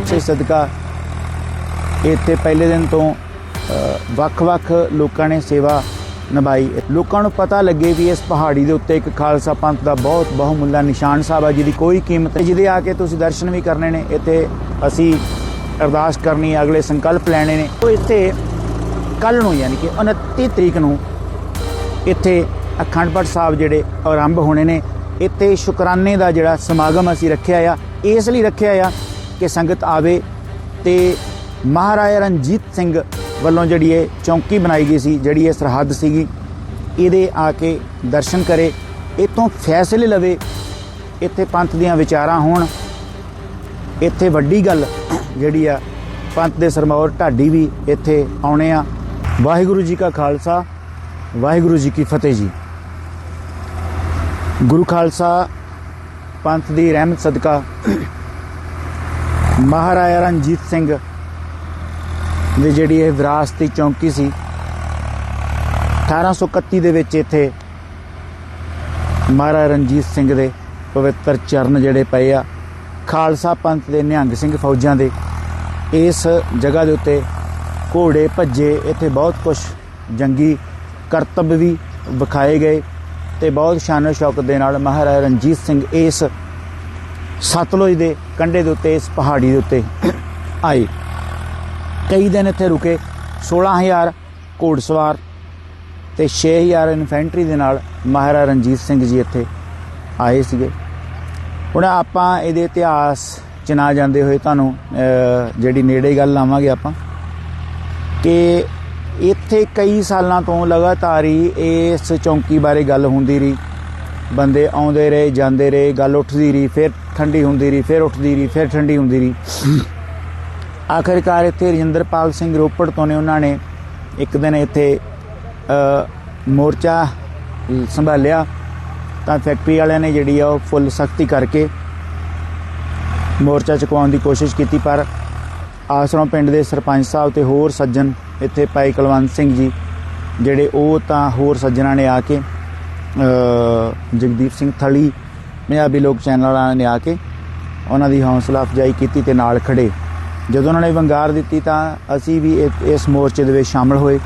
ਬਖਸ਼ਿਸ਼ ਸਦਕਾ। ਇੱਥੇ ਪਹਿਲੇ ਦਿਨ ਤੋਂ ਵੱਖ-ਵੱਖ ਲੋਕਾਂ ਨੇ ਸੇਵਾ ਨਿਭਾਈ। ਲੋਕਾਂ ਨੂੰ ਪਤਾ ਲੱਗੇ ਵੀ ਇਸ ਪਹਾੜੀ ਦੇ ਉੱਤੇ ਇੱਕ ਖਾਲਸਾ ਪੰਥ ਦਾ ਬਹੁਤ ਬਹੁਮੁੱਲਾ ਨਿਸ਼ਾਨ ਸਾਹਿਬ ਹੈ ਜਿਹਦੀ ਕੋਈ ਕੀਮਤ ਨਹੀਂ। ਜਿਹਦੇ ਆ ਕੇ ਤੁਸੀਂ ਦਰਸ਼ਨ ਵੀ ਕਰਨੇ ਨੇ, ਇੱਥੇ ਅਸੀਂ ਅਰਦਾਸ ਕਰਨੀ ਅਗਲੇ ਸੰਕਲਪ ਲੈਣੇ ਨੇ। ਉਹ ਇੱਥੇ ਕੱਲ ਨੂੰ, ਯਾਨੀ ਕਿ 29 ਤਰੀਕ ਨੂੰ, ਇੱਥੇ ਅਖੰਡ ਪਾਠ ਸਾਹਿਬ ਜਿਹੜੇ ਆਰੰਭ ਹੋਣੇ ਨੇ। ਇੱਥੇ ਸ਼ੁਕਰਾਨੇ ਦਾ ਜਿਹੜਾ ਸਮਾਗਮ ਅਸੀਂ ਰੱਖਿਆ ਆ, ਇਸ ਲਈ ਰੱਖਿਆ ਆ ਕਿ ਸੰਗਤ ਆਵੇ ਤੇ ਮਹਾਰਾਜਾ ਰਣਜੀਤ ਸਿੰਘ ਵੱਲੋਂ ਜਿਹੜੀ ਇਹ ਚੌਂਕੀ ਬਣਾਈ ਗਈ ਸੀ, ਜਿਹੜੀ ਇਹ ਸਰਹੱਦ ਸੀਗੀ, ਇਹਦੇ ਆ ਕੇ ਦਰਸ਼ਨ ਕਰੇ ਇਤੋਂ ਫੈਸਲੇ ਲਵੇ, ਇੱਥੇ ਪੰਥ ਦੀਆਂ ਵਿਚਾਰਾਂ ਹੋਣ। ਇੱਥੇ ਵੱਡੀ ਗੱਲ ਜਿਹੜੀ ਆ, ਪੰਥ ਦੇ ਸਰਮੌਰ ਢਾਡੀ ਵੀ ਇੱਥੇ ਆਉਣੇ ਆ। ਵਾਹਿਗੁਰੂ ਜੀ ਕਾ ਖਾਲਸਾ, ਵਾਹਿਗੁਰੂ ਜੀ ਕੀ ਫਤਿਹ ਜੀ। ਗੁਰੂ ਖਾਲਸਾ ਪੰਥ ਦੀ ਰਹਿਮਤ ਸਦਕਾ ਮਹਾਰਾਜਾ ਰਣਜੀਤ ਸਿੰਘ ਦੀ ਜਿਹੜੀ ਇਹ ਵਿਰਾਸਤੀ ਚੌਂਕੀ ਸੀ 1831 ਦੇ ਵਿੱਚ ਇੱਥੇ ਮਹਾਰਾਜਾ ਰਣਜੀਤ ਸਿੰਘ ਦੇ ਪਵਿੱਤਰ ਚਰਨ ਜਿਹੜੇ ਪਏ ਆ, ਖਾਲਸਾ ਪੰਥ ਦੇ ਨਿਹੰਗ ਸਿੰਘ ਫੌਜਾਂ ਦੇ, ਇਸ ਜਗ੍ਹਾ ਦੇ ਉੱਤੇ ਘੋੜੇ ਭੱਜੇ, ਇੱਥੇ ਬਹੁਤ ਕੁਝ ਜੰਗੀ ਕਰਤੱਵ ਵੀ ਵਿਖਾਏ ਗਏ ਤੇ ਬਹੁਤ ਸ਼ਾਨੋ ਸ਼ੌਕਤ ਦੇ ਨਾਲ ਮਹਾਰਾਜਾ ਰਣਜੀਤ ਸਿੰਘ ਇਸ ਸਤਲੁਜ ਦੇ ਕੰਢੇ ਦੇ ਉੱਤੇ, ਇਸ ਪਹਾੜੀ ਦੇ ਉੱਤੇ ਆਏ। ਕਈ ਦਿਨ ਇੱਥੇ ਰੁਕੇ 16000 ਘੋੜਸਵਾਰ ਤੇ 6000 ਇਨਫੈਂਟਰੀ ਦੇ ਨਾਲ ਮਹਾਰਾਜਾ ਰਣਜੀਤ ਸਿੰਘ ਜੀ ਇੱਥੇ ਆਏ ਸੀਗੇ। ਹੁਣ ਆਪਾਂ ਇਹਦੇ ਇਤਿਹਾਸ ਚ ਨਾ ਜਾਂਦੇ ਹੋਏ ਤੁਹਾਨੂੰ ਜਿਹੜੀ ਨੇੜੇ ਗੱਲ ਲਾਵਾਂਗੇ ਆਪਾਂ ਕਿ ਇੱਥੇ ਕਈ ਸਾਲਾਂ ਤੋਂ ਲਗਾਤਾਰ ਹੀ ਇਸ ਚੌਂਕੀ ਬਾਰੇ ਗੱਲ ਹੁੰਦੀ ਰਹੀ। ਬੰਦੇ ਆਉਂਦੇ ਰਹੇ, ਜਾਂਦੇ ਰਹੇ, ਗੱਲ ਉੱਠਦੀ ਰਹੀ, ਫਿਰ ਠੰਡੀ ਹੁੰਦੀ ਰਹੀ, ਫਿਰ ਉੱਠਦੀ ਰਹੀ, ਫਿਰ ਠੰਡੀ ਹੁੰਦੀ ਰਹੀ। ਆਖਿਰਕਾਰ ਇੱਥੇ ਰਜਿੰਦਰਪਾਲ ਸਿੰਘ ਰੋਪੜ ਤੋਂ ਨੇ, ਉਹਨਾਂ ਨੇ ਇੱਕ ਦਿਨ ਇੱਥੇ ਮੋਰਚਾ ਸੰਭਾਲਿਆ। ਤਾਂ ਫੈਕਟਰੀ ਵਾਲਿਆਂ ਨੇ ਜਿਹੜੀ ਆ ਉਹ ਫੁੱਲ ਸਖਤੀ ਕਰਕੇ ਮੋਰਚਾ ਚੁਕਵਾਉਣ ਦੀ ਕੋਸ਼ਿਸ਼ ਕੀਤੀ, ਪਰ ਆਸਰੋਂ ਪਿੰਡ ਦੇ ਸਰਪੰਚ ਸਾਹਿਬ ਤੇ ਹੋਰ ਸੱਜਣ ਇੱਥੇ ਭਾਈ ਕੁਲਵੰਤ ਸਿੰਘ ਜੀ, ਜਿਹੜੇ ਉਹ ਤਾਂ ਹੋਰ ਸੱਜਣਾ ਨੇ ਆ ਕੇ ਜਗਦੀਪ ਸਿੰਘ ਥਲੀ ਪੰਜਾਬੀ ਲੋਕ ਚੈਨਲ ਵਾਲਿਆਂ ਨੇ ਆ ਕੇ ਉਹਨਾਂ ਦੀ ਹੌਸਲਾ ਅਫਜ਼ਾਈ ਕੀਤੀ ਤੇ ਨਾਲ ਖੜੇ। ਜਦੋਂ ਉਹਨਾਂ ਨੇ ਵੰਗਾਰ ਦਿੱਤੀ ਤਾਂ ਅਸੀਂ ਵੀ ਇਹ- ਇਸ ਮੋਰਚੇ ਦੇ ਵਿੱਚ ਸ਼ਾਮਲ ਹੋਏ।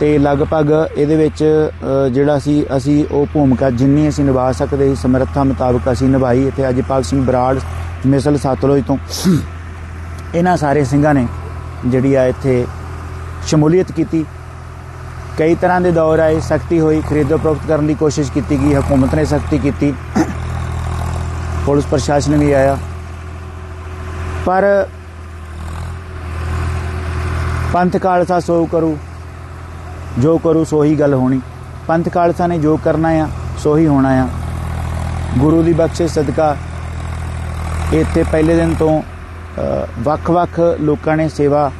ਤੇ ਲਗਭਗ ਇਹਦੇ ਵਿੱਚ ਜਿਹੜਾ ਸੀ, ਅਸੀਂ ਉਹ ਭੂਮਿਕਾ ਜਿੰਨੀ ਅਸੀਂ ਨਿਭਾ ਸਕਦੇ ਸੀ, ਸਮਰੱਥਾ ਮੁਤਾਬਕ ਅਸੀਂ ਨਿਭਾਈ। ਇੱਥੇ ਅਜਪਾਲ ਸਿੰਘ ਬਰਾੜ ਮਿਸਲ ਸਤਲੁਜ ਤੋਂ ਇਹਨਾਂ ਸਾਰੇ ਸਿੰਘਾਂ ਨੇ ਜਿਹੜੀ ਆ ਇੱਥੇ ਸ਼ਮੂਲੀਅਤ ਕੀਤੀ। ਕਈ ਤਰ੍ਹਾਂ ਦੇ ਦੌਰ ਆਏ, ਸਖਤੀ ਹੋਈ ਖਰੀਦੋ ਫਰੋਖਤ ਕਰਨ ਦੀ ਕੋਸ਼ਿਸ਼ ਕੀਤੀ ਗਈ, ਹਕੂਮਤ ਨੇ ਸਖਤੀ ਕੀਤੀ। ਪੁਲਿਸ ਪ੍ਰਸ਼ਾਸਨ ਵੀ ਆਇਆ। ਪਰ ਪੰਥ ਖਾਲਸਾ ਸੋ ਕਰੂ, ਜੋ ਕਰੂ ਸੋ ਹੀ ਗੱਲ ਹੋਣੀ। ਪੰਥ ਖਾਲਸਾ ਨੇ ਜੋ ਕਰਨਾ ਆ ਸੋ ਹੀ ਹੋਣਾ ਆ। ਗੁਰੂ ਦੀ ਬਖਸ਼ਿਸ਼ ਸਦਕਾ ਇੱਥੇ ਪਹਿਲੇ ਦਿਨ ਤੋਂ ਵੱਖ-ਵੱਖ ਲੋਕਾਂ ਨੇ ਸੇਵਾ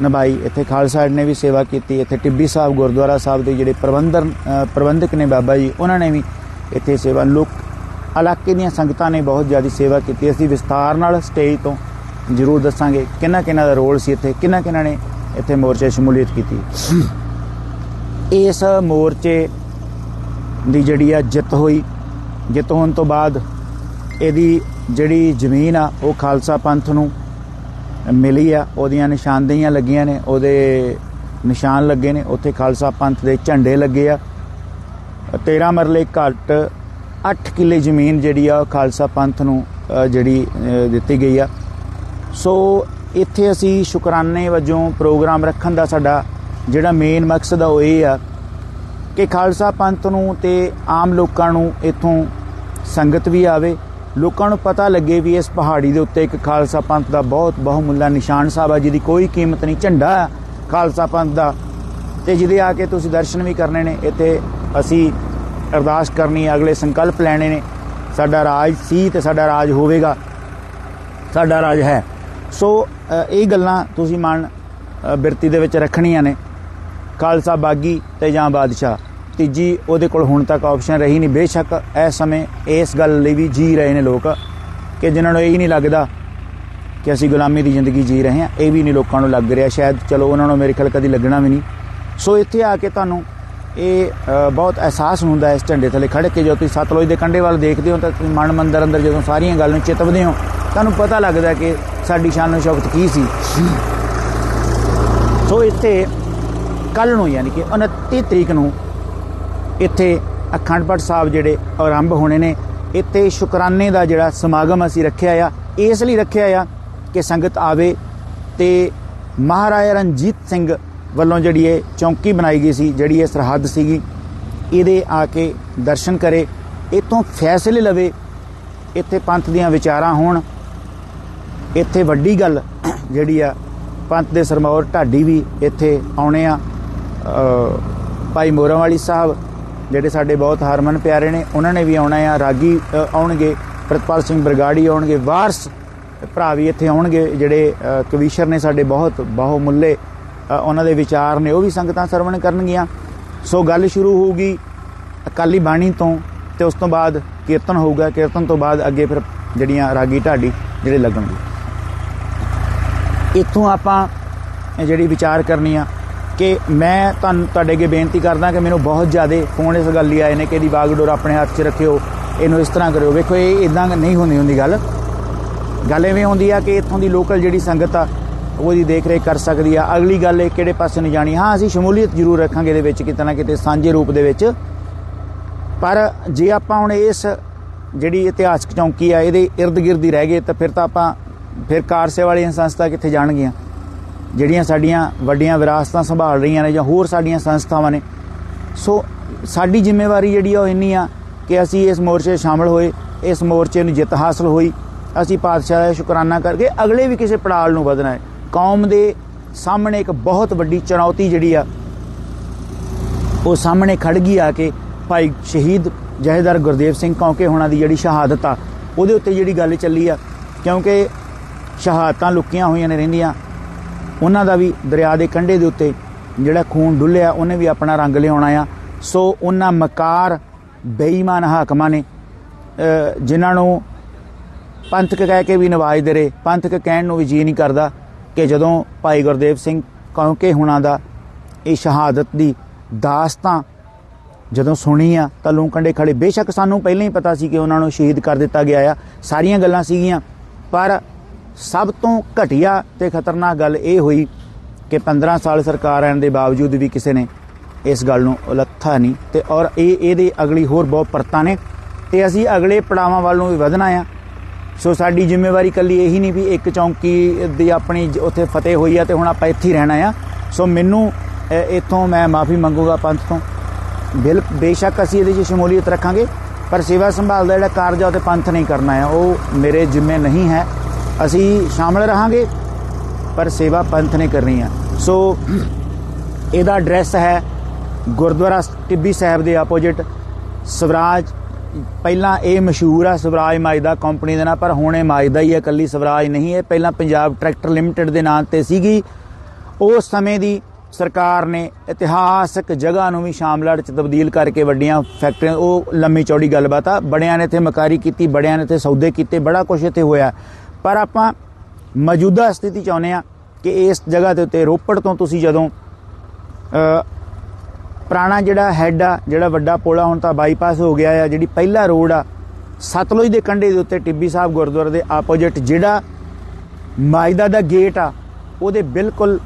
ਨਿਭਾਈ। ਇੱਥੇ ਖਾਲਸਾ ਏਡ ਨੇ ਵੀ ਸੇਵਾ ਕੀਤੀ। ਇੱਥੇ ਟਿੱਬੀ ਸਾਹਿਬ, ਗੁਰਦੁਆਰਾ ਸਾਹਿਬ ਦੇ ਜਿਹੜੇ ਪ੍ਰਬੰਧਨ ਪ੍ਰਬੰਧਕ ਨੇ ਬਾਬਾ ਜੀ, ਉਹਨਾਂ ਨੇ ਵੀ ਇੱਥੇ ਸੇਵਾ ਲੋਕ ਇਲਾਕੇ ਦੀਆਂ ਸੰਗਤਾਂ ਨੇ ਬਹੁਤ ਜ਼ਿਆਦਾ ਸੇਵਾ ਕੀਤੀ। ਅਸੀਂ ਵਿਸਤਾਰ ਨਾਲ ਸਟੇਜ ਤੋਂ ਜ਼ਰੂਰ ਦੱਸਾਂਗੇ ਕਿੰਨਾ ਕਿੰਨਾ ਦਾ ਰੋਲ ਸੀ ਇੱਥੇ, ਕਿੰਨਾ ਕਿੰਨਾ ਨੇ ਇੱਥੇ ਮੋਰਚੇ ਸ਼ਮੂਲੀਅਤ ਕੀਤੀ। ਇਸ ਮੋਰਚੇ ਦੀ ਜਿਹੜੀ ਆ ਜਿੱਤ ਹੋਈ, ਜਿੱਤ ਹੋਣ ਤੋਂ ਬਾਅਦ ਇਹਦੀ ਜਿਹੜੀ ਜ਼ਮੀਨ ਆ, ਉਹ ਖਾਲਸਾ ਪੰਥ ਨੂੰ ਮਿਲੀ ਆ। ਉਹਦੀਆਂ ਨਿਸ਼ਾਨਦੇਹੀਆਂ ਲੱਗੀਆਂ ਨੇ, ਉਹਦੇ ਨਿਸ਼ਾਨ ਲੱਗੇ ਨੇ, ਉੱਥੇ ਖਾਲਸਾ ਪੰਥ ਦੇ ਝੰਡੇ ਲੱਗੇ ਆ। 13 ਮਰਲੇ ਘੱਟ 8 ਕਿੱਲੇ ਜ਼ਮੀਨ ਜਿਹੜੀ ਆ ਉਹ ਖਾਲਸਾ ਪੰਥ ਨੂੰ ਜਿਹੜੀ ਦਿੱਤੀ ਗਈ ਆ। ਸੋ ਇੱਥੇ ਅਸੀਂ ਸ਼ੁਕਰਾਨੇ ਵਜੋਂ ਪ੍ਰੋਗਰਾਮ ਰੱਖਣ ਦਾ ਸਾਡਾ ਜਿਹੜਾ ਮੇਨ ਮਕਸਦ ਆ ਉਹ ਇਹ ਆ ਕਿ ਖਾਲਸਾ ਪੰਥ ਨੂੰ ਤੇ ਆਮ ਲੋਕਾਂ ਨੂੰ ਇੱਥੋਂ ਸੰਗਤ ਵੀ ਆਵੇ। ਲੋਕਾਂ ਨੂੰ ਪਤਾ ਲੱਗੇ ਵੀ ਇਸ ਪਹਾੜੀ ਦੇ ਉੱਤੇ ਇੱਕ ਖਾਲਸਾ ਪੰਥ ਦਾ ਬਹੁਤ ਬਹੁਮੁੱਲਾ ਨਿਸ਼ਾਨ ਸਾਹਿਬ ਆ, ਜਿਹਦੀ ਕੋਈ ਕੀਮਤ ਨਹੀਂ। ਝੰਡਾ ਆ ਖਾਲਸਾ ਪੰਥ ਦਾ। ਤੇ ਜਿਹਦੇ ਆ ਕੇ ਤੁਸੀਂ ਦਰਸ਼ਨ ਵੀ ਕਰਨੇ ਨੇ। ਇੱਥੇ ਅਸੀਂ ਅਰਦਾਸ ਕਰਨੀ ਹੈ, ਅਗਲੇ ਸੰਕਲਪ ਲੈਣੇ ਨੇ। ਸਾਡਾ ਰਾਜ ਸੀ ਤੇ ਸਾਡਾ ਰਾਜ ਹੋਵੇਗਾ। ਸਾਡਾ ਰਾਜ ਹੈ। ਸੋ ਇਹ ਗੱਲਾਂ ਤੁਸੀਂ ਮਨ ਬਿਰਤੀ ਦੇ ਵਿੱਚ ਰੱਖਣੀਆਂ ਨੇ। ਖਾਲਸਾ ਬਾਗੀ ਤੇ ਜਾਂ ਬਾਦਸ਼ਾਹ। ਤੀਜੀ, ਉਹਦੇ ਕੋਲ ਹੁਣ ਤੱਕ ਆਪਸ਼ਨ ਰਹੀ ਨਹੀਂ। ਬੇਸ਼ੱਕ ਇਸ ਸਮੇਂ ਇਸ ਗੱਲ ਲਈ ਵੀ ਜੀ ਰਹੇ ਨੇ ਲੋਕ ਕਿ ਜਿਨ੍ਹਾਂ ਨੂੰ ਇਹ ਹੀ ਨਹੀਂ ਲੱਗਦਾ ਕਿ ਅਸੀਂ ਗੁਲਾਮੀ ਦੀ ਜ਼ਿੰਦਗੀ ਜੀ ਰਹੇ ਹਾਂ। ਇਹ ਵੀ ਨਹੀਂ ਲੋਕਾਂ ਨੂੰ ਲੱਗ ਰਿਹਾ। ਸ਼ਾਇਦ, ਚਲੋ, ਉਹਨਾਂ ਨੂੰ ਮੇਰੇ ਖਿਆਲ ਕਦੀ ਲੱਗਣਾ ਵੀ ਨਹੀਂ। ਸੋ ਇੱਥੇ ਆ ਕੇ ਤੁਹਾਨੂੰ ਇਹ ਬਹੁਤ ਅਹਿਸਾਸ ਹੁੰਦਾ ਇਸ ਝੰਡੇ ਥੱਲੇ ਖੜ ਕੇ, ਜਦੋਂ ਤੁਸੀਂ ਸਤਲੁਜ ਦੇ ਕੰਢੇ ਵੱਲ ਦੇਖਦੇ ਹੋ, ਤਾਂ ਤੁਸੀਂ ਮਨ ਮੰਦਰ ਅੰਦਰ ਜਦੋਂ ਸਾਰੀਆਂ ਗੱਲ ਨੂੰ ਚਿਤਵਦੇ ਹੋ, ਤੁਹਾਨੂੰ ਪਤਾ ਲੱਗਦਾ ਕਿ ਸਾਡੀ ਸ਼ਾਨ ਸ਼ੌਕਤ ਕੀ ਸੀ? ਸੋ ਇੱਥੇ ਕੱਲ ਨੂੰ ਯਾਨੀ ਕਿ 29 ਤਰੀਕ ਨੂੰ ਇੱਥੇ ਅਖੰਡ ਪਾਠ ਸਾਹਿਬ ਜਿਹੜੇ ਆਰੰਭ ਹੋਣੇ ਨੇ, ਇੱਥੇ ਸ਼ੁਕਰਾਨੇ ਦਾ ਜਿਹੜਾ ਸਮਾਗਮ ਅਸੀਂ ਰੱਖਿਆ ਆ, ਇਸ ਲਈ ਰੱਖਿਆ ਆ ਕਿ ਸੰਗਤ ਆਵੇ ਤੇ ਮਹਾਰਾਜਾ ਰਣਜੀਤ ਸਿੰਘ ਵੱਲੋਂ ਜਿਹੜੀ ਇਹ ਚੌਂਕੀ ਬਣਾਈ ਗਈ ਸੀ, ਜਿਹੜੀ ਇਹ ਸਰਹੱਦ ਸੀਗੀ, ਇਹਦੇ ਆ ਕੇ ਦਰਸ਼ਨ ਕਰੇ ਇਤੋਂ ਫੈਸਲੇ ਲਵੇ, ਇੱਥੇ ਪੰਥ ਦੀਆਂ ਵਿਚਾਰਾਂ ਹੋਣ। ਇੱਥੇ ਵੱਡੀ ਗੱਲ ਜਿਹੜੀ ਆ, ਪੰਥ ਦੇ ਸਰਮੌਰ ਢਾਡੀ ਵੀ ਇੱਥੇ ਆਉਣੇ ਆ। ਭਾਈ ਮੋਰਾਂਵਾਲੀ ਸਾਹਿਬ, ਜਿਹੜੇ ਸਾਡੇ ਬਹੁਤ ਹਰਮਨ ਪਿਆਰੇ ਨੇ, ਉਹਨਾਂ ਨੇ ਵੀ ਆਉਣਾ ਆ। ਰਾਗੀ ਆਉਣਗੇ, ਪ੍ਰਤਪਾਲ ਸਿੰਘ ਬਰਗਾੜੀ ਆਉਣਗੇ, ਵਾਰਸ ਭਰਾ ਵੀ ਇੱਥੇ ਆਉਣਗੇ, ਜਿਹੜੇ ਕਵੀਸ਼ਰ ਨੇ ਸਾਡੇ ਬਹੁਤ ਬਹੁ ਮੁੱਲੇ ਉਹਨਾਂ ਦੇ ਵਿਚਾਰ ਨੇ, ਉਹ ਵੀ ਸੰਗਤਾਂ ਸਰਵਣ ਕਰਨਗੀਆਂ। ਸੋ ਗੱਲ ਸ਼ੁਰੂ ਹੋਊਗੀ ਅਕਾਲੀ ਬਾਣੀ ਤੋਂ ਤੇ ਉਸ ਤੋਂ ਬਾਅਦ ਕੀਰਤਨ ਹੋਊਗਾ। ਕੀਰਤਨ ਤੋਂ ਬਾਅਦ ਅੱਗੇ ਫਿਰ ਜਿਹੜੀਆਂ ਰਾਗੀ ਢਾਡੀ ਜਿਹੜੇ ਲੱਗਣਗੇ। ਇੱਥੋਂ ਆਪਾਂ ਜਿਹੜੀ ਵਿਚਾਰ ਕਰਨੀ ਆ ਕਿ ਮੈਂ ਤੁਹਾਨੂੰ, ਤੁਹਾਡੇ ਅੱਗੇ ਬੇਨਤੀ ਕਰਦਾ ਕਿ ਮੈਨੂੰ ਬਹੁਤ ਜ਼ਿਆਦਾ ਫੋਨ ਇਸ ਗੱਲ ਲਈ ਆਏ ਨੇ ਕਿ ਇਹਦੀ ਬਾਗਡੋਰ ਆਪਣੇ ਹੱਥ 'ਚ ਰੱਖਿਓ, ਇਹਨੂੰ ਇਸ ਤਰ੍ਹਾਂ ਕਰਿਓ। ਵੇਖੋ, ਇਹ ਇਦਾਂ ਨਹੀਂ ਹੁੰਦੀ ਹੁੰਦੀ ਗੱਲ। ਗੱਲ ਐਵੇਂ ਹੁੰਦੀ ਆ ਕਿ ਇੱਥੋਂ ਦੀ ਲੋਕਲ ਜਿਹੜੀ ਸੰਗਤ ਆ ਉਹਦੀ ਦੇਖ ਰੇਖ ਕਰ ਸਕਦੀ ਆ। ਅਗਲੀ ਗੱਲ ਇਹ ਕਿਹੜੇ ਪਾਸੇ ਨੂੰ ਜਾਣੀ? ਹਾਂ, ਅਸੀਂ ਸ਼ਮੂਲੀਅਤ ਜ਼ਰੂਰ ਰੱਖਾਂਗੇ ਇਹਦੇ ਵਿੱਚ, ਕਿਤੇ ਨਾ ਕਿਤੇ ਸਾਂਝੇ ਰੂਪ ਦੇ ਵਿੱਚ। ਪਰ ਜੇ ਆਪਾਂ ਹੁਣ ਇਸ ਜਿਹੜੀ ਇਤਿਹਾਸਕ ਚੌਂਕੀ ਆ, ਇਹਦੇ ਇਰਦ ਗਿਰਦ ਹੀ ਰਹਿ ਗਏ, ਤਾਂ ਫਿਰ ਤਾਂ ਆਪਾਂ ਫਿਰ ਕਾਰ ਸੇਵਾ ਵਾਲੀਆਂ ਸੰਸਥਾ ਕਿੱਥੇ ਜਾਣਗੀਆਂ? ਜਿਹੜੀਆਂ ਸਾਡੀਆਂ ਵੱਡੀਆਂ ਵਿਰਾਸਤਾਂ ਸੰਭਾਲ ਰਹੀਆਂ ਨੇ ਜਾਂ ਹੋਰ ਸਾਡੀਆਂ ਸੰਸਥਾਵਾਂ ਨੇ। ਸੋ ਸਾਡੀ ਜ਼ਿੰਮੇਵਾਰੀ ਜਿਹੜੀ ਆ ਉਹ ਇੰਨੀ ਆ ਕਿ ਅਸੀਂ ਇਸ ਮੋਰਚੇ 'ਚ ਸ਼ਾਮਲ ਹੋਏ, ਇਸ ਮੋਰਚੇ ਨੂੰ ਜਿੱਤ ਹਾਸਲ ਹੋਈ, ਅਸੀਂ ਪਾਤਸ਼ਾਹ ਦਾ ਸ਼ੁਕਰਾਨਾ ਕਰਕੇ ਅਗਲੇ ਵੀ ਕਿਸੇ ਪੜਾਲ ਨੂੰ ਵਧਣਾ ਹੈ। ਕੌਮ ਦੇ ਸਾਹਮਣੇ ਇੱਕ ਬਹੁਤ ਵੱਡੀ ਚੁਣੌਤੀ ਜਿਹੜੀ ਆ, ਉਹ ਸਾਹਮਣੇ ਖੜ ਗਈ ਆ ਕੇ ਭਾਈ ਸ਼ਹੀਦ ਜਹੇਦਾਰ ਗੁਰਦੇਵ ਸਿੰਘ ਕੌਂਕੇ ਹੋਣਾ ਦੀ ਜਿਹੜੀ ਸ਼ਹਾਦਤ ਆ, ਉਹਦੇ ਉੱਤੇ ਜਿਹੜੀ ਗੱਲ ਚੱਲੀ ਆ, ਕਿਉਂਕਿ ਸ਼ਹਾਦਤਾਂ ਲੁਕੀਆਂ ਹੋਈਆਂ ਨੇ ਰਹਿੰਦੀਆਂ, ਉਹਨਾਂ ਦਾ ਵੀ ਦਰਿਆ ਦੇ ਕੰਢੇ ਦੇ ਉੱਤੇ ਜਿਹੜਾ ਖੂਨ ਡੁੱਲਿਆ, ਉਹਨੇ ਵੀ ਆਪਣਾ ਰੰਗ ਲਿਆਉਣਾ ਆ। ਸੋ ਉਹਨਾਂ ਮਕਾਰ ਬੇਈਮਾਨ ਹਾਕਮਾਂ ਨੇ ਜਿਨ੍ਹਾਂ ਨੂੰ ਪੰਥਕ ਕਹਿ ਕੇ ਵੀ ਨਵਾਜਦੇ ਰਹੇ, ਪੰਥਕ ਕਹਿਣ ਨੂੰ ਵੀ ਜੀ ਨਹੀਂ ਕਰਦਾ। ਕਿ ਜਦੋਂ ਭਾਈ ਗੁਰਦੇਵ ਸਿੰਘ ਕੌਂਕੇ ਹੁਣਾਂ ਦਾ ਇਹ ਸ਼ਹਾਦਤ ਦੀ ਦਾਸਤਾਂ ਜਦੋਂ ਸੁਣੀ ਆ ਤਾਂ ਲੂੰ ਕੰਡੇ ਖੜੇ ਬੇਸ਼ੱਕ ਸਾਨੂੰ ਪਹਿਲਾਂ ਹੀ ਪਤਾ ਸੀ ਕਿ ਉਹਨਾਂ ਨੂੰ ਸ਼ਹੀਦ ਕਰ ਦਿੱਤਾ ਗਿਆ ਆ। ਸਾਰੀਆਂ ਗੱਲਾਂ ਸੀਗੀਆਂ, ਪਰ ਸਭ ਤੋਂ ਘਟੀਆ ਤੇ ਖਤਰਨਾਕ ਗੱਲ ਇਹ ਹੋਈ ਕਿ 15 ਸਾਲ ਸਰਕਾਰ ਰਹਿਣ ਦੇ ਬਾਵਜੂਦ ਵੀ ਕਿਸੇ ਨੇ ਇਸ ਗੱਲ ਨੂੰ ਉਲੱਥਾ ਨਹੀਂ। ਤੇ ਔਰ ਇਹ, ਇਹਦੇ ਅਗਲੀ ਹੋਰ ਬਹੁਤ ਪਰਤਾਂ ਨੇ। ਤੇ ਅਸੀਂ ਅਗਲੇ ਪੜਾਵਾਂ ਵੱਲ ਨੂੰ ਵੀ ਵਧਣਾ ਆ। ਸੋ ਸਾਡੀ ਜ਼ਿੰਮੇਵਾਰੀ ਕੱਲੀ ਇਹੀ ਨਹੀਂ ਵੀ ਇੱਕ ਚੌਂਕੀ ਦੀ ਆਪਣੀ ਉੱਥੇ ਫਤਿਹ ਹੋਈ ਆ ਤੇ ਹੁਣ ਆਪਾਂ ਇੱਥੇ ਹੀ ਰਹਿਣਾ ਆ। ਸੋ ਮੈਨੂੰ ਅ, ਇੱਥੋਂ ਮੈਂ ਮਾਫੀ ਮੰਗੂਗਾ ਪੰਥ ਤੋਂ। ਬਿਲ ਬੇਸ਼ੱਕ ਅਸੀਂ ਇਹਦੇ 'ਚ ਸ਼ਮੂਲੀਅਤ ਰੱਖਾਂਗੇ ਪਰ ਸੇਵਾ ਸੰਭਾਲ ਦਾ ਜਿਹੜਾ ਕਾਰਜ ਆ ਉਹ ਤੇ ਪੰਥ ਨਹੀਂ ਕਰਨਾ ਆ। ਉਹ ਮੇਰੇ ਜ਼ਿੰਮੇ ਨਹੀਂ ਹੈ। ਅਸੀਂ ਸ਼ਾਮਲ ਰਹਾਂਗੇ ਪਰ ਸੇਵਾ ਪੰਥ ਨੇ ਕਰਨੀ ਹੈ ਸੋ ਇਹਦਾ ਐਡਰੈਸ ਹੈ ਗੁਰਦੁਆਰਾ ਟਿੱਬੀ ਸਾਹਿਬ ਦੇ ਆਪੋਜ਼ਿਟ ਸਵਰਾਜ ਪਹਿਲਾਂ ਇਹ ਮਸ਼ਹੂਰ ਆ ਸਵਰਾਜ ਮਾਜਦਾ ਕੰਪਨੀ ਦੇ ਨਾਂ ਪਰ ਹੁਣ ਇਹ ਮਾਜਦਾ ਹੀ ਹੈ ਕੱਲੀ ਸਵਰਾਜ ਨਹੀਂ ਹੈ। ਪਹਿਲਾਂ ਪੰਜਾਬ ਟਰੈਕਟਰ ਲਿਮਟਿਡ ਦੇ ਨਾਂ ਤੇ ਸੀਗੀ। ਉਸ ਸਮੇਂ ਦੀ ਸਰਕਾਰ ਨੇ ਇਤਿਹਾਸਕ ਜਗ੍ਹਾ ਨੂੰ ਵੀ ਸ਼ਾਮਲਾਟ ਚ ਤਬਦੀਲ ਕਰਕੇ ਵੱਡੀਆਂ ਫੈਕਟਰੀਆਂ, ਉਹ ਲੰਮੀ ਚੌੜੀ ਗੱਲਬਾਤ ਆ। ਬੜਿਆਂ ਨੇ ਇੱਥੇ ਮਕਾਰੀ ਕੀਤੀ, ਬੜਿਆਂ ਨੇ ਇੱਥੇ ਸੌਦੇ ਕੀਤੇ, ਬੜਾ ਕੁਝ ਇੱਥੇ ਹੋਇਆ। ਪਰ ਆਪਾਂ ਮੌਜੂਦਾ ਸਥਿਤੀ ਚਾਹੁੰਦੇ ਆ ਕਿ ਇਸ ਜਗ੍ਹਾ ਦੇ ਉੱਤੇ ਰੋਪੜ ਤੋਂ ਤੁਸੀਂ ਜਦੋਂ ਪੁਰਾਣਾ ਜਿਹੜਾ ਹੈੱਡ ਆ, ਜਿਹੜਾ ਵੱਡਾ ਪੋਲਾ ਹੁਣ ਤਾਂ ਬਾਈਪਾਸ ਹੋ ਗਿਆ ਆ, ਜਿਹੜੀ ਪਹਿਲਾ ਰੋਡ ਆ, ਸਤਲੁਜ ਦੇ ਕੰਢੇ ਦੇ ਉੱਤੇ ਟਿੱਬੀ ਸਾਹਿਬ ਗੁਰਦੁਆਰੇ ਦੇ ਆਪੋਜ਼ਿਟ ਜਿਹੜਾ ਮਾਜਦਾ ਦਾ ਗੇਟ ਆ, ਉਹਦੇ ਬਿਲਕੁਲ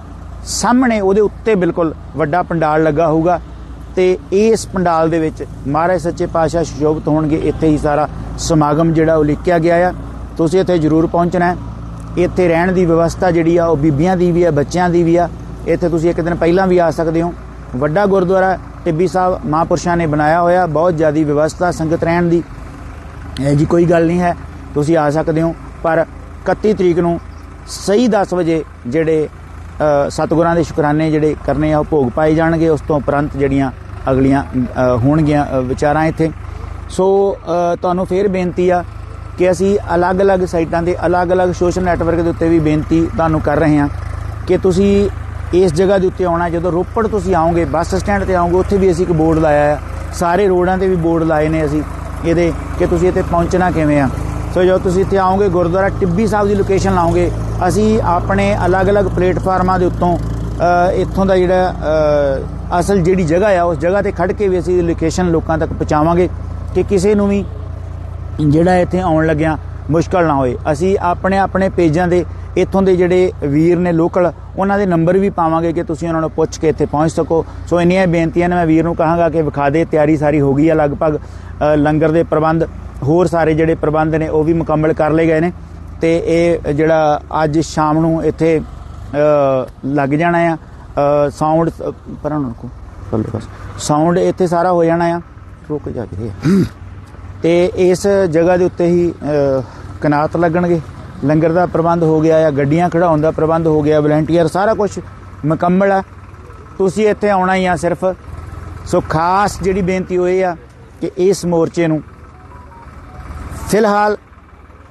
ਸਾਹਮਣੇ, ਉਹਦੇ ਉੱਤੇ ਬਿਲਕੁਲ ਵੱਡਾ ਪੰਡਾਲ ਲੱਗਾ ਹੋਊਗਾ ਤੇ ਇਸ ਪੰਡਾਲ ਦੇ ਵਿੱਚ ਮਹਾਰਾਜ ਸੱਚੇ ਪਾਤਸ਼ਾਹ ਸ਼ੋਭਤ ਹੋਣਗੇ, ਇੱਥੇ ਹੀ ਸਾਰਾ ਸਮਾਗਮ ਜਿਹੜਾ ਉਹ ਲਿਖਿਆ ਗਿਆ ਆ। ਤੁਸੀਂ ਇੱਥੇ ਜ਼ਰੂਰ ਪਹੁੰਚਣਾ ਹੈ। ਇੱਥੇ ਰਹਿਣ ਦੀ ਵਿਵਸਥਾ ਜਿਹੜੀ ਆ, ਉਹ ਬੀਬੀਆਂ ਦੀ ਵੀ ਆ, ਬੱਚਿਆਂ ਦੀ ਵੀ ਆ। ਇੱਥੇ ਤੁਸੀਂ ਇੱਕ ਦਿਨ ਪਹਿਲਾਂ ਵੀ ਆ ਸਕਦੇ ਹੋ। ਵੱਡਾ ਗੁਰਦੁਆਰਾ ਟਿੱਬੀ ਸਾਹਿਬ ਮਹਾਂਪੁਰਸ਼ਾਂ ਨੇ ਬਣਾਇਆ ਹੋਇਆ ਬਹੁਤ ਜ਼ਿਆਦੀ ਵਿਵਸਥਾ ਸੰਗਤ ਰਹਿਣ ਦੀ। ਇਹ ਜੀ ਕੋਈ ਗੱਲ ਨਹੀਂ ਹੈ ਤੁਸੀਂ ਆ ਸਕਦੇ ਹੋ ਪਰ 31 ਤਰੀਕ ਨੂੰ ਸਹੀ 10 ਵਜੇ ਜਿਹੜੇ ਅ, ਸਤਿਗੁਰਾਂ ਦੇ ਸ਼ੁਕਰਾਨੇ ਜਿਹੜੇ ਕਰਨੇ ਆ ਉਹ ਭੋਗ ਪਾਏ ਜਾਣਗੇ ਉਸ ਤੋਂ ਉਪਰੰਤ ਜਿਹੜੀਆਂ ਅਗਲੀਆਂ ਹੋਣਗੀਆਂ ਵਿਚਾਰਾਂ ਇੱਥੇ। ਸੋ ਤੁਹਾਨੂੰ ਫੇਰ ਬੇਨਤੀ ਆ ਕਿ ਅਸੀਂ ਅਲੱਗ-ਅਲੱਗ ਸਾਈਟਾਂ ਦੇ ਅਲੱਗ-ਅਲੱਗ ਸੋਸ਼ਲ ਨੈਟਵਰਕ ਦੇ ਉੱਤੇ ਵੀ ਬੇਨਤੀ ਤੁਹਾਨੂੰ ਕਰ ਰਹੇ ਹਾਂ ਕਿ ਤੁਸੀਂ ਇਸ ਜਗ੍ਹਾ ਦੇ ਉੱਤੇ ਆਉਣਾ, ਜਦੋਂ ਰੋਪੜ ਤੁਸੀਂ ਆਓਗੇ, ਬੱਸ ਸਟੈਂਡ ਤੇ ਆਓਗੇ, ਉੱਥੇ ਵੀ ਅਸੀਂ ਇੱਕ ਬੋਰਡ ਲਾਇਆ ਆ। ਸਾਰੇ ਰੋਡਾਂ ਤੇ ਵੀ ਬੋਰਡ ਲਾਏ ਨੇ ਅਸੀਂ। ਇਹਦੇ ਕਿ ਤੁਸੀਂ ਇੱਥੇ ਪਹੁੰਚਣਾ ਕਿਵੇਂ ਆ? ਸੋ ਜਦੋਂ ਤੁਸੀਂ ਇੱਥੇ ਆਓਗੇ, ਗੁਰਦੁਆਰਾ ਟਿੱਬੀ ਸਾਹਿਬ ਦੀ ਲੋਕੇਸ਼ਨ ਲਾਓਗੇ, ਅਸੀਂ ਆਪਣੇ ਅਲੱਗ-ਅਲੱਗ ਪਲੇਟਫਾਰਮਾਂ ਦੇ ਉੱਤੋਂ ਇੱਥੋਂ ਦਾ ਜਿਹੜਾ ਅਸਲ ਜਿਹੜੀ ਜਗ੍ਹਾ ਆ, ਉਸ ਜਗ੍ਹਾ ਤੇ ਖੜ ਕੇ ਵੀ ਅਸੀਂ ਲੋਕੇਸ਼ਨ ਲੋਕਾਂ ਤੱਕ ਪਹੁੰਚਾਵਾਂਗੇ ਕਿ ਕਿਸੇ ਨੂੰ ਵੀ ਜਿਹੜਾ ਇੱਥੇ ਆਉਣ ਲੱਗਿਆ ਮੁਸ਼ਕਲ ਨਾ ਹੋਏ। ਅਸੀਂ ਆਪਣੇ ਆਪਣੇ ਪੇਜਾਂ ਦੇ ਇੱਥੋਂ ਦੇ ਜਿਹੜੇ ਵੀਰ ਨੇ ਲੋਕਲ ਉਹਨਾਂ ਦੇ ਨੰਬਰ ਵੀ ਪਾਵਾਂਗੇ ਕਿ ਤੁਸੀਂ ਉਹਨਾਂ ਨੂੰ ਪੁੱਛ ਕੇ ਇੱਥੇ ਪਹੁੰਚ ਸਕੋ। ਸੋ ਇੰਨੀਆਂ ਬੇਨਤੀਆਂ ਨੇ ਮੈਂ ਵੀਰ ਨੂੰ ਕਹਾਂਗਾ ਕਿ ਵਿਖਾ ਦੇ ਤਿਆਰੀ ਸਾਰੀ ਹੋ ਗਈ ਆ ਲਗਭਗ ਲੰਗਰ ਦੇ ਪ੍ਰਬੰਧ ਹੋਰ ਸਾਰੇ ਜਿਹੜੇ ਪ੍ਰਬੰਧ ਨੇ ਉਹ ਵੀ ਮੁਕੰਮਲ ਕਰ ਲਏ ਗਏ ਨੇ। ਤੇ ਇਹ ਜਿਹੜਾ ਅੱਜ ਸ਼ਾਮ ਨੂੰ ਇੱਥੇ ਲੱਗ ਜਾਣਾ ਆ। ਸਾਊਂਡ ਪਰਾਂ ਨੂੰ ਬਸ। ਸਾਊਂਡ ਇੱਥੇ ਸਾਰਾ ਹੋ ਜਾਣਾ ਆ। ਰੁਕ ਜਾ ਕੇ ਤੇ ਇਸ ਜਗ੍ਹਾ ਦੇ ਉੱਤੇ ਹੀ ਕਨਾਤ ਲੱਗਣਗੇ। ਲੰਗਰ ਦਾ ਪ੍ਰਬੰਧ ਹੋ ਗਿਆ ਆ ਗੱਡੀਆਂ ਖੜਾਉਣ ਦਾ ਪ੍ਰਬੰਧ ਹੋ ਗਿਆ ਵਲੰਟੀਅਰ ਸਾਰਾ ਕੁਝ ਮੁਕੰਮਲ ਆ। ਤੁਸੀਂ ਇੱਥੇ ਆਉਣਾ ਹੀ ਆ ਸਿਰਫ। ਸੋ ਖਾਸ ਜਿਹੜੀ ਬੇਨਤੀ ਉਹ ਇਹ ਆ ਕਿ ਇਸ ਮੋਰਚੇ ਨੂੰ ਫਿਲਹਾਲ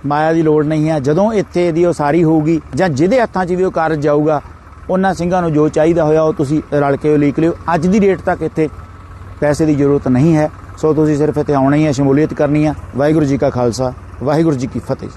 ਮਾਇਆ ਦੀ ਲੋੜ ਨਹੀਂ ਹੈ ਜਦੋਂ ਇੱਥੇ ਇਹਦੀ ਉਸਾਰੀ ਹੋਊਗੀ ਜਾਂ ਜਿਹਦੇ ਹੱਥਾਂ 'ਚ ਵੀ ਉਹ ਕਾਰਜ ਜਾਊਗਾ, ਉਹਨਾਂ ਸਿੰਘਾਂ ਨੂੰ ਜੋ ਚਾਹੀਦਾ ਹੋਇਆ ਉਹ ਤੁਸੀਂ ਰਲ ਕੇ ਉਲੀਕ ਲਿਓ। ਅੱਜ ਦੀ ਡੇਟ ਤੱਕ ਇੱਥੇ ਪੈਸੇ ਦੀ ਜ਼ਰੂਰਤ ਨਹੀਂ ਹੈ। ਸੋ ਤੁਸੀਂ ਸਿਰਫ ਇੱਥੇ ਆਉਣਾ ਹੀ ਹੈ ਸ਼ਮੂਲੀਅਤ ਕਰਨੀ ਹੈ ਵਾਹਿਗੁਰੂ ਜੀ ਕਾ ਖਾਲਸਾ, ਵਾਹਿਗੁਰੂ ਜੀ ਕੀ ਫਤਿਹ